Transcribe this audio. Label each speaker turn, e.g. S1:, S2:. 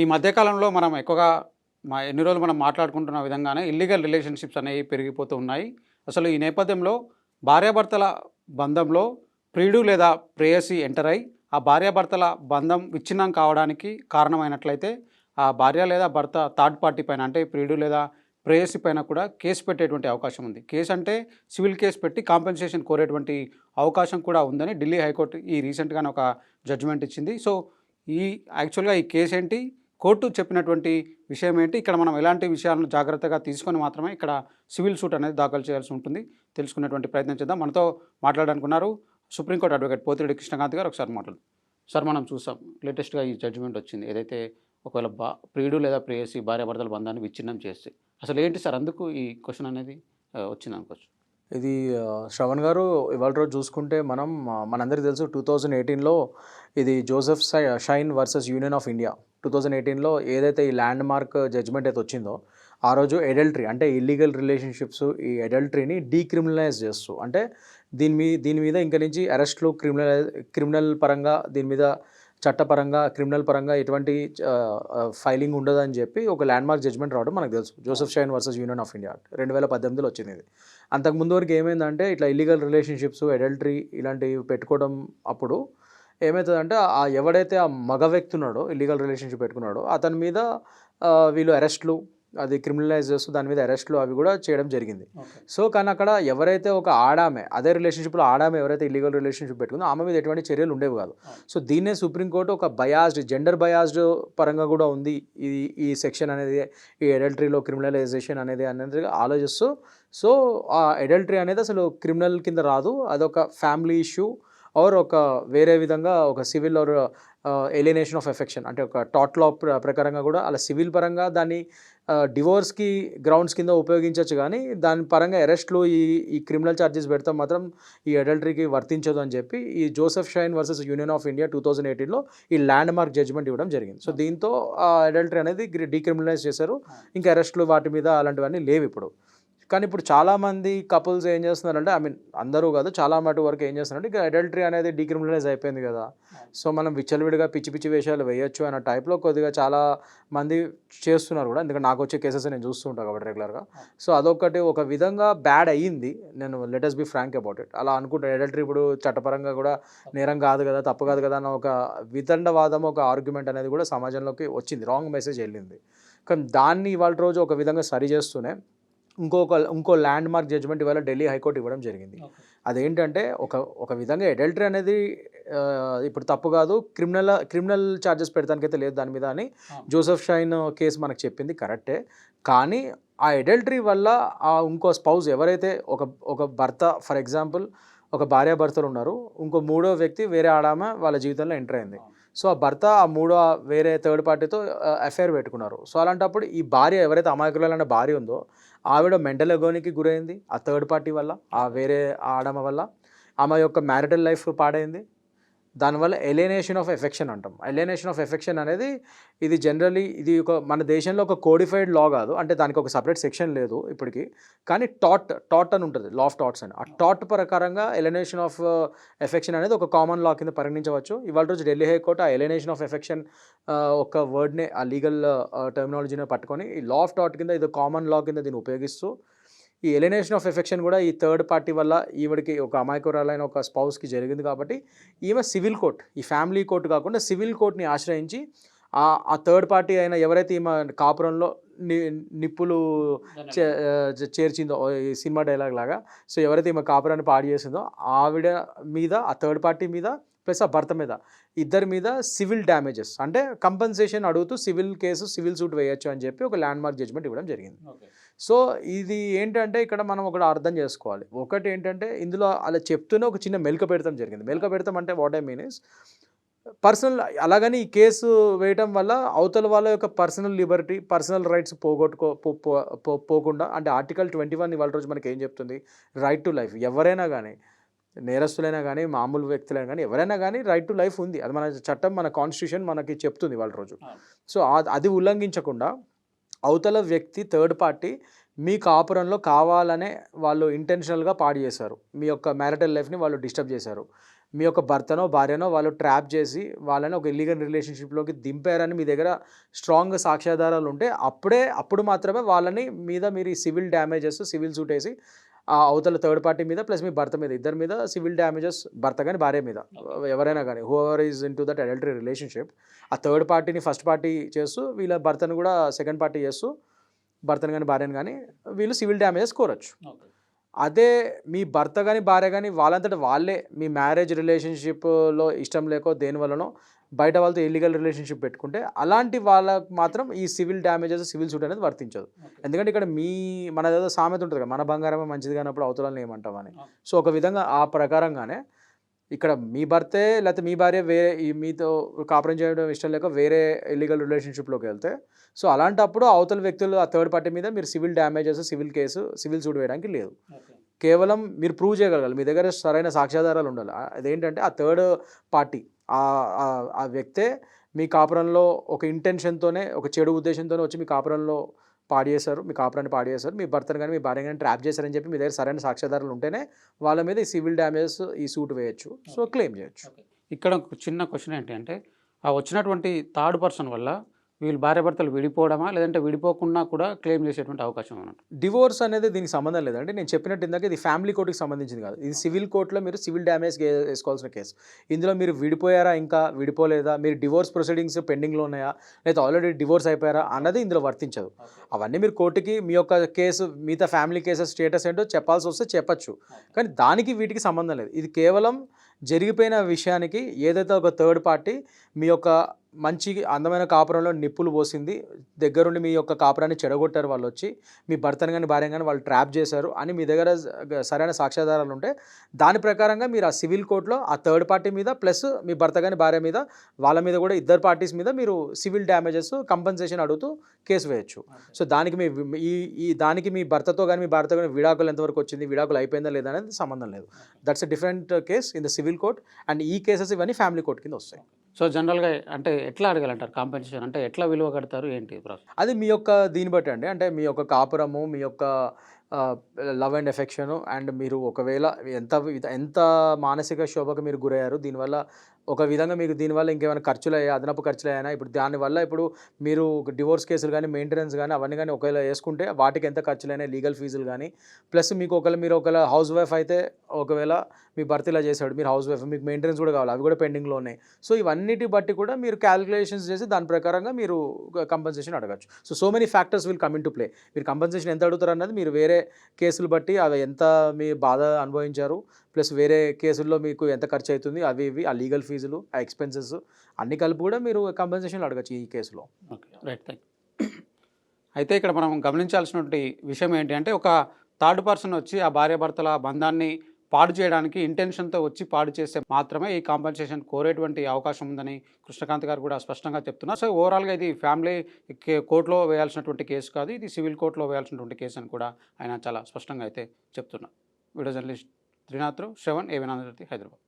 S1: ఈ మధ్యకాలంలో మనం ఎక్కువగా మా ఎన్ని రోజులు మనం మాట్లాడుకుంటున్న విధంగానే ఇల్లీగల్ రిలేషన్షిప్స్ అనేవి పెరిగిపోతూ ఉన్నాయి. అసలు ఈ నేపథ్యంలో భార్యాభర్తల బంధంలో ప్రియుడు లేదా ప్రేయసి ఎంటర్ అయి ఆ భార్యాభర్తల బంధం విచ్ఛిన్నం కావడానికి కారణమైనట్లయితే ఆ భార్య లేదా భర్త థర్డ్ పార్టీ పైన అంటే ప్రియుడు లేదా ప్రేయసి పైన కూడా కేసు పెట్టేటువంటి అవకాశం ఉంది. కేసు అంటే సివిల్ కేసు పెట్టి కాంపెన్సేషన్ కోరేటువంటి అవకాశం కూడా ఉందని ఢిల్లీ హైకోర్టు ఈ రీసెంట్గానే ఒక జడ్జిమెంట్ ఇచ్చింది. సో ఈ యాక్చువల్గా ఈ కేసు ఏంటి? కోర్టు చెప్పినటువంటి విషయం ఏంటి ఇక్కడ మనం ఎలాంటి విషయాలను జాగ్రత్తగా తీసుకొని మాత్రమే ఇక్కడ సివిల్ సూట్ అనేది దాఖలు చేయాల్సి ఉంటుంది. తెలుసుకునేటువంటి ప్రయత్నం చేద్దాం. మనతో మాట్లాడాలనుకున్నారు supreme court advocate Pothireddy Krishnakanth గారు. ఒకసారి మాట్లాడు. సార్ మనం చూసాం. లేటెస్ట్గా ఈ జడ్జిమెంట్ వచ్చింది. ఏదైతే ఒకవేళ బా ప్రియుడు లేదా ప్రేయసి భార్యాభర్తల బంధాన్ని విచ్ఛిన్నం చేస్తే. అసలు ఏంటి సార్? అందుకు ఈ క్వశ్చన్ అనేది వచ్చింది అనుకోవచ్చు.
S2: ఇది శ్రవణ్ గారు ఇవాళ రోజు చూసుకుంటే మనం మనందరికీ తెలుసు టూ థౌజండ్ ఎయిటీన్లో ఇది Joseph Sye Shine versus union of India. Two thousand ఎయిటీన్లో ఏదైతే ఈ ల్యాండ్ మార్క్ జడ్జ్మెంట్ అయితే వచ్చిందో ఆ రోజు ఎడల్టరీ అంటే ఇల్లీగల్ రిలేషన్షిప్స్ ఈ ఎడల్టరీని డీక్రిమినలైజ్ చేస్తూ అంటే దీని మీ దీని మీద ఇంక నుంచి అరెస్ట్లు క్రిమినల్ క్రిమినల్ పరంగా దీని మీద చట్టపరంగా క్రిమినల్ పరంగా ఎటువంటి ఫైలింగ్ ఉండదని చెప్పి ఒక ల్యాండ్మార్క్ జడ్జ్మెంట్ రావడం మనకు తెలుసు. Joseph Shine versus union of India రెండు వేల పద్దెనిమిదిలో వచ్చింది ఇది. అంతకు ముందు వరకు ఏమైందంటే ఇట్లా ఇల్లీగల్ రిలేషన్షిప్స్ ఎడల్టరీ ఇలాంటివి పెట్టుకోవడం అప్పుడు ఏమవుతుందంటే ఆ ఎవడైతే ఆ మగ వ్యక్తి ఉన్నాడో ఇల్లీగల్ రిలేషన్షిప్ పెట్టుకున్నాడో అతని మీద వీళ్ళు అరెస్ట్లు అది క్రిమినలైజ్ చేస్తూ దాని మీద అరెస్ట్లు అవి కూడా చేయడం జరిగింది. సో కానీ అక్కడ ఎవరైతే ఒక ఆడామె అదే రిలేషన్షిప్లో ఆడామె ఎవరైతే ఇల్లీగల్ రిలేషన్షిప్ పెట్టుకుందో ఆమె మీద ఎటువంటి చర్యలు ఉండేవి కాదు. సో దీన్నే సుప్రీంకోర్టు ఒక బయాస్డ్ జెండర్ బయాస్డ్ పరంగా కూడా ఉంది ఈ ఈ సెక్షన్ అనేది ఈ ఎడల్టరీలో క్రిమినలైజేషన్ అనేది అనేది ఆలోచిస్తూ సో ఆ ఎడల్టరీ అనేది అసలు క్రిమినల్ కింద రాదు. అదొక ఫ్యామిలీ ఇష్యూ ఆర్ ఒక వేరే విధంగా ఒక civil or alienation of affection అంటే ఒక టాట్ లా ప్రకారంగా కూడా అలా సివిల్ పరంగా దాన్ని డివోర్స్కి గ్రౌండ్స్ కింద ఉపయోగించవచ్చు కానీ దాని పరంగా అరెస్ట్లు ఈ ఈ క్రిమినల్ ఛార్జెస్ పెడతాం మాత్రం ఈ అడల్టరీకి వర్తించదు అని చెప్పి ఈ Joseph Shine versus union of India two thousand ఎయిటీన్లో ఈ ల్యాండ్ మార్క్ జడ్జ్మెంట్ ఇవ్వడం జరిగింది. సో దీంతో ఆ అడల్టరీ అనేది డీక్రిమినలైజ్ చేశారు. ఇంకా అరెస్ట్లు వాటి మీద అలాంటివన్నీ లేవు ఇప్పుడు. కానీ ఇప్పుడు చాలామంది కపుల్స్ ఏం చేస్తున్నారంటే ఐ మీన్ అందరూ కాదు చాలా మటు వరకు ఏం చేస్తున్నారంటే ఇక అడల్టరీ అనేది డీక్రిమినలైజ్ అయిపోయింది కదా. సో మనం విచ్చలవిడిగా పిచ్చి పిచ్చి వేషాలు వేయొచ్చు అన్న టైప్లో కొద్దిగా చాలా మంది చేస్తున్నారు కూడా. ఎందుకంటే నాకు వచ్చే కేసెస్ నేను చూస్తూ ఉంటాను కాబట్టి రెగ్యులర్గా సో అదొకటి ఒక విధంగా బ్యాడ్ అయ్యింది నేను let's be frank about it అలా అనుకుంటా అడల్టరీ ఇప్పుడు చట్టపరంగా కూడా నేరం కాదు కదా తప్పు కాదు కదా అన్న ఒక వితండవాదం ఒక ఆర్గ్యుమెంట్ అనేది కూడా సమాజంలోకి వచ్చింది. రాంగ్ మెసేజ్ వెళ్ళింది. కానీ దాన్ని ఇవాళ రోజు ఒక విధంగా సరి చేస్తూనే ఇంకొక ఇంకో ల్యాండ్ మార్క్ జడ్జ్మెంట్ ఇవాళ ఢిల్లీ హైకోర్టు ఇవ్వడం జరిగింది. అదేంటంటే ఒక ఒక విధంగా ఎడల్టరీ అనేది ఇప్పుడు తప్పు కాదు క్రిమినల్ క్రిమినల్ ఛార్జెస్ పెడతానికైతే లేదు దాని మీద అని జోసెఫ్ షైన్ కేసు మనకు చెప్పింది కరెక్టే కానీ ఆ ఎడల్టరీ వల్ల ఆ ఇంకో స్పౌజ్ ఎవరైతే ఒక ఒక భర్త ఫర్ ఎగ్జాంపుల్ ఒక భార్యాభర్తలు ఉన్నారు ఇంకో మూడో వ్యక్తి వేరే ఆడామ వాళ్ళ జీవితంలో ఎంటర్ అయింది. సో ఆ భర్త ఆ మూడో వేరే థర్డ్ పార్టీతో అఫైర్ పెట్టుకున్నారు. సో అలాంటప్పుడు ఈ భార్య ఎవరైతే అమాయకురాలన్న భార్య ఉందో ఆవిడ మెంటల్ ఎగోనికి గురైంది. ఆ థర్డ్ పార్టీ వల్ల ఆ వేరే ఆడమ వల్ల. ఆమె యొక్క మ్యారిటల్ లైఫ్ పాడైంది. దానివల్ల ఎలినేషన్ ఆఫ్ ఎఫెక్షన్ అంటాం. ఎలినేషన్ ఆఫ్ ఎఫెక్షన్ అనేది ఇది జనరలీ ఇది ఒక మన దేశంలో ఒక కోడిఫైడ్ లా కాదు. అంటే దానికి ఒక సపరేట్ సెక్షన్ లేదు ఇప్పటికి. కానీ టాట్ టాట్ అని ఉంటుంది. లా ఆఫ్ టాట్స్ అని. ఆ టాట్ ప్రకారంగా ఎలినేషన్ ఆఫ్ ఎఫెక్షన్ అనేది ఒక కామన్ లా కింద పరిగణించవచ్చు. ఇవాళ రోజు ఢిల్లీ హైకోర్టు ఆ ఎలినేషన్ ఆఫ్ ఎఫెక్షన్ ఒక వర్డ్ని ఆ లీగల్ టెర్మినాలజీని uh, పట్టుకొని ఈ లా ఆఫ్ టాట్ కింద ఇది కామన్ లా కింద దీన్ని ఉపయోగిస్తూ ఈ ఎలినేషన్ ఆఫ్ ఎఫెక్షన్ కూడా ఈ థర్డ్ పార్టీ వల్ల ఈవిడికి ఒక అమాయకురాలైన ఒక స్పౌస్కి జరిగింది కాబట్టి ఈమె సివిల్ కోర్ట్ ఈ ఫ్యామిలీ కోర్టు కాకుండా సివిల్ కోర్ట్ని ఆశ్రయించి ఆ థర్డ్ పార్టీ అయిన ఎవరైతే ఈమె కాపురంలో ని నిప్పులు చే- చేర్చిందో ఈ సినిమా డైలాగ్ లాగా సో ఎవరైతే ఈమె కాపురాన్ని పాడు చేసిందో ఆవిడ మీద ఆ థర్డ్ పార్టీ మీద ప్లస్ ఆ భర్త మీద ఇద్దరి మీద సివిల్ డ్యామేజెస్ అంటే కంపెన్సేషన్ అడుగుతూ సివిల్ కేసు సివిల్ సూట్ వేయొచ్చు అని చెప్పి ఒక ల్యాండ్ మార్క్ జడ్జ్మెంట్ ఇవ్వడం జరిగింది. సో ఇది ఏంటంటే ఇక్కడ మనం ఒకటి అర్థం చేసుకోవాలి. ఒకటి ఏంటంటే ఇందులో అలా చెప్తూనే ఒక చిన్న మెలక పెడతాం జరిగింది. మెలక పెడతాం అంటే what I mean is personal అలాగని ఈ కేసు వేయటం వల్ల అవతల వాళ్ళ యొక్క పర్సనల్ లిబర్టీ పర్సనల్ రైట్స్ పోగొట్టుకో పో- పోకుండా అంటే ఆర్టికల్ ట్వంటీ వన్ ఇవాళ రోజు మనకి ఏం చెప్తుంది? రైట్ టు లైఫ్ ఎవరైనా కానీ నేరస్తులైనా కానీ మామూలు వ్యక్తులైనా కానీ ఎవరైనా కానీ రైట్ టు లైఫ్ ఉంది. అది మన చట్టం మన కాన్స్టిట్యూషన్ మనకి చెప్తుంది వాళ్ళ రోజు. సో అది ఉల్లంఘించకుండా అవతల వ్యక్తి థర్డ్ పార్టీ మీ కాపురంలో కావాలనే వాళ్ళు ఇంటెన్షనల్గా పాడు చేశారు. మీ యొక్క మ్యారిటల్ లైఫ్ని వాళ్ళు డిస్టర్బ్ చేశారు. మీ యొక్క భర్తనో భార్యనో వాళ్ళు ట్రాప్ చేసి వాళ్ళని ఒక ఇల్లీగల్ రిలేషన్షిప్లోకి దింపారని మీ దగ్గర స్ట్రాంగ్ సాక్ష్యాధారాలు ఉంటే అప్పుడే అప్పుడు మాత్రమే వాళ్ళని మీద మీరు ఈ సివిల్ డ్యామేజెస్ సివిల్ సూట్ వేసి ఆ అవతల థర్డ్ పార్టీ మీద ప్లస్ మీ భర్త మీద ఇద్దరి మీద సివిల్ డ్యామేజెస్ భర్త కానీ భార్య మీద. ఎవరైనా కానీ whoever is into that adultery relationship ఆ థర్డ్ పార్టీని ఫస్ట్ పార్టీ చేస్తూ వీళ్ళ భర్తను కూడా సెకండ్ పార్టీ చేస్తూ భర్తను కానీ భార్యను కానీ వీళ్ళు సివిల్ డ్యామేజెస్ కోరచ్చు. అదే మీ భర్త కానీ భార్య కానీ వాళ్ళంతట వాళ్ళే మీ మ్యారేజ్ రిలేషన్షిప్లో ఇష్టం లేకో దేని వల్లనో బయట వాళ్ళతో ఇల్లీగల్ రిలేషన్షిప్ పెట్టుకుంటే అలాంటి వాళ్ళకి మాత్రం ఈ సివిల్ డ్యామేజెస్ సివిల్ సూట్ అనేది వర్తించదు. ఎందుకంటే ఇక్కడ మీ మన ఏదో సామెత ఉంటుంది కదా మన బంగారమే మంచిది కానప్పుడు అవతలని ఏమంటామని సో ఒక విధంగా ఆ ప్రకారంగానే ఇక్కడ మీ భర్తే లేకపోతే మీ భార్య వేరే ఈ మీతో కాపురం చేయడం ఇష్టం లేక వేరే ఇల్లీగల్ రిలేషన్షిప్లోకి వెళ్తే సో అలాంటప్పుడు అవతల వ్యక్తులు ఆ థర్డ్ పార్టీ మీద మీరు civil damages civil case civil suit వేయడానికి లేదు. కేవలం మీరు ప్రూవ్ చేయగలగాలి. మీ దగ్గర సరైన సాక్ష్యాధారాలు ఉండాలి. అదేంటంటే ఆ థర్డ్ పార్టీ ఆ- వ్యక్తే మీ కాపురంలో ఒక ఇంటెన్షన్తోనే ఒక చెడు ఉద్దేశంతోనే వచ్చి మీ కాపురంలో పాడు చేశారు మీ కాపురాన్ని పాడు చేశారు మీ భర్తను కానీ మీ భార్య కానీ ట్రాప్ చేశారని చెప్పి మీ దగ్గర సరైన సాక్ష్యాధారాలు ఉంటేనే వాళ్ళ మీద ఈ సివిల్ డ్యామేజెస్ ఈ సూట్ వేయచ్చు. సో క్లెయిమ్ చేయొచ్చు.
S1: ఇక్కడ ఒక చిన్న క్వశ్చన్ ఏంటి అంటే ఆ వచ్చినటువంటి థర్డ్ పర్సన్ వల్ల వీళ్ళు భార్యాభర్తలు విడిపోవడమా? లేదంటే విడిపోకుండా కూడా క్లెయిమ్ చేసేటువంటి అవకాశం ఉన్నట్టు
S2: డివోర్స్ అనేది దీనికి సంబంధం లేదండి నేను చెప్పినట్టు ఇందాక ఇది ఫ్యామిలీ కోర్టుకి సంబంధించింది కాదు. ఇది సివిల్ కోర్టులో మీరు సివిల్ డ్యామేజ్ వేసుకోవాల్సిన కేసు. ఇందులో మీరు విడిపోయారా ఇంకా? విడిపోలేదా? మీరు డివోర్స్ ప్రొసీడింగ్స్ పెండింగ్లో ఉన్నాయా? లేదా ఆల్రెడీ డివోర్స్ అయిపోయారా? అన్నది ఇందులో వర్తించదు. అవన్నీ మీరు కోర్టుకి మీ యొక్క కేసు మిగతా ఫ్యామిలీ కేసెస్ స్టేటస్ ఏంటో చెప్పాల్సి వస్తే చెప్పచ్చు. కానీ దానికి వీటికి సంబంధం లేదు. ఇది కేవలం జరిగిపోయిన విషయానికి ఏదైతే ఒక థర్డ్ పార్టీ మీ యొక్క మంచి అందమైన కాపురంలో నిప్పులు పోసింది. దగ్గరుండి మీ యొక్క కాపురాన్ని చెడగొట్టారు వాళ్ళు వచ్చి మీ భర్తను కానీ భార్య కానీ వాళ్ళు ట్రాప్ చేశారు. అని మీ దగ్గర సరైన సాక్ష్యాధారాలు ఉంటే దాని ప్రకారంగా మీరు ఆ సివిల్ కోర్టులో ఆ థర్డ్ పార్టీ మీద ప్లస్ మీ భర్త కానీ భార్య మీద వాళ్ళ మీద కూడా ఇద్దరు పార్టీస్ మీద మీరు సివిల్ డ్యామేజెస్ కంపెన్సేషన్ అడుగుతూ కేసు వేయచ్చు. సో దానికి మీ ఈ ఈ దానికి మీ భర్తతో కానీ మీ భార్యతో కానీ విడాకులు ఎంతవరకు వచ్చింది విడాకులు అయిపోయిందా లేదా అనేది సంబంధం లేదు. That's a different case in the civil court. And ఈ కేసెస్ ఇవన్నీ ఫ్యామిలీ కోర్ట్ కింద వస్తాయి.
S1: సో జనరల్గా అంటే ఎట్లా అడగాలంటారు? కాంపెన్సేషన్ అంటే ఎట్లా విలువ కడతారు? ఏంటి ప్రాసెస్?
S2: అది మీ యొక్క దీన్ని బట్టి అండి. అంటే మీ యొక్క కాపురము మీ యొక్క లవ్ అండ్ ఎఫెక్షన్ అండ్ మీరు ఒకవేళ ఎంత ఎంత మానసిక శోభకు మీరు గురయ్యారు దీనివల్ల ఒక విధంగా మీకు దీనివల్ల ఇంకేమైనా ఖర్చులు అయ్యా అదనపు ఖర్చులు అయ్యానా ఇప్పుడు దానివల్ల ఇప్పుడు మీరు డివోర్స్ కేసులు కానీ మెయింటెనెన్స్ కానీ అవన్నీ కానీ ఒకవేళ వేసుకుంటే వాటికి ఎంత ఖర్చులైనా లీగల్ ఫీజులు కానీ. ప్లస్ మీకు ఒకవేళ మీరు ఒకవేళ హౌస్ వైఫ్ అయితే ఒకవేళ మీ భర్త ఇలా చేశాడు మీరు హౌస్ వైఫ్ మీకు మెయింటెనెన్స్ కూడా కావాలి అవి కూడా పెండింగ్లో ఉన్నాయి. సో ఇవన్నిటి బట్టి కూడా మీరు క్యాలిక్యులేషన్స్ చేసి దాని ప్రకారంగా మీరు కంపెన్సేషన్ అడగచ్చు. So so many factors will come into play. మీరు కంపెన్సేషన్ ఎంత అడుగుతారు అన్నది మీరు వేరే కేసులు బట్టి అవి ఎంత మీ బాధ అనుభవించారు ప్లస్ వేరే కేసుల్లో మీకు ఎంత ఖర్చు అవుతుంది అవి ఇవి ఆ లీగల్ ఫీజులు ఆ ఎక్స్పెన్సెస్ అన్ని కలిపి కూడా మీరు కంపెన్సేషన్ అడగచ్చు ఈ కేసులో.
S1: ఓకే రైట్ థ్యాంక్ అయితే ఇక్కడ మనం గమనించాల్సినటువంటి విషయం ఏంటి అంటే ఒక థర్డ్ పర్సన్ వచ్చి ఆ భార్యాభర్తల బంధాన్ని పాడు చేయడానికి ఇంటెన్షన్తో వచ్చి పాడు చేస్తే మాత్రమే ఈ కాంపన్సేషన్ కోరేటువంటి అవకాశం ఉందని కృష్ణకాంత్ గారు కూడా స్పష్టంగా చెప్తున్నారు. సో ఓవరాల్గా ఇది ఫ్యామిలీ కే- కోర్టులో వేయాల్సినటువంటి కేసు కాదు ఇది సివిల్ కోర్టులో వేయాల్సినటువంటి కేసు అని కూడా ఆయన చాలా స్పష్టంగా అయితే చెప్తున్నారు. Video journalist Trinath Shravan ఏవినాథ్ Hyderabad.